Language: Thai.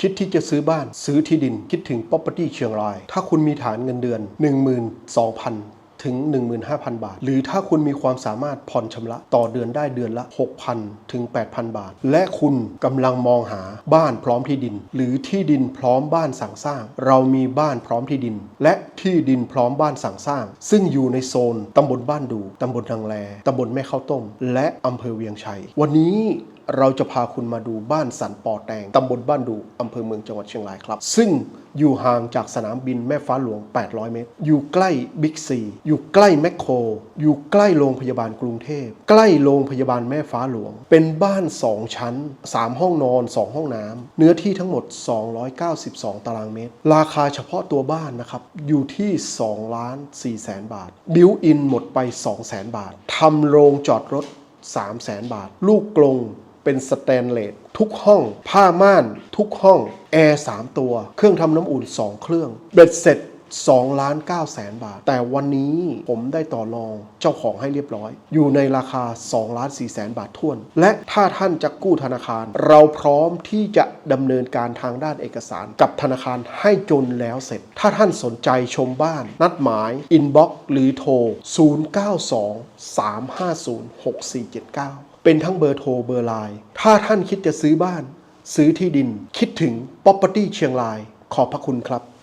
คิดที่จะซื้อบ้านซื้อที่ดินคิดถึง property เชียงราย ถ้าคุณมีฐานเงินเดือน 12,000 ถึง 15,000 บาท หรือถ้าคุณมีความสามารถผ่อนชำระต่อเดือนได้เดือนละ 6,000 ถึง 8,000 บาท และคุณกำลังมองหาบ้านพร้อมที่ดิน หรือที่ดินพร้อมบ้านสั่งสร้าง เรามีบ้านพร้อมที่ดิน และที่ดินพร้อมบ้านสั่งสร้าง ซึ่งอยู่ในโซนตำบลบ้านดูตำบลนางแลตำบลแม่ข้าวต้ม และอำเภอเวียงชัย วันนี้เราจะพาคุณมาดูบ้านสันปอแตงตำบลบ้านดูอำเภอเมืองจังหวัดเชียงรายครับ ซึ่ง อยู่ห่างจากสนามบินแม่ฟ้าหลวง 800 เมตร อยู่ใกล้บิ๊กซี อยู่ใกล้แมคโคร อยู่ใกล้โรงพยาบาลกรุงเทพ ใกล้โรงพยาบาลแม่ฟ้าหลวง เป็นบ้าน 2 ชั้น 3 ห้องนอน 2 ห้องน้ำ เนื้อที่ทั้งหมด 292 ตารางเมตร ราคาเฉพาะตัวบ้านนะครับ อยู่ที่2ล้าน4แสนบาท บิวอินหมดไป 2 0 0แสนบาท ทำโรงจอดรถ 3 0 0แสนบาท ลูกกลง เป็นสแตนเลสทุกห้อง ผ้าม่านทุกห้อง แอร์ 3 ตัว เครื่องทำน้ำอุ่น 2 เครื่อง เบ็ดเสร็จ2ล้าน9แสนบาท แต่วันนี้ผมได้ต่อรองเจ้าของให้เรียบร้อย อยู่ในราคา2ล้าน4แสนบาทท้วน และถ้าท่านจะกู้ธนาคาร เราพร้อมที่จะดำเนินการทางด้านเอกสาร กับธนาคารให้จนแล้วเสร็จ ถ้าท่านสนใจชมบ้าน นัดหมายอินบ็อกซ์หรือโทร 092 350 6479 เป็นทั้งเบอร์โทรเบอร์ไลน์ ถ้าท่านคิดจะซื้อบ้าน ซื้อที่ดิน คิดถึง Property เชียงราย ขอบพระคุณครับ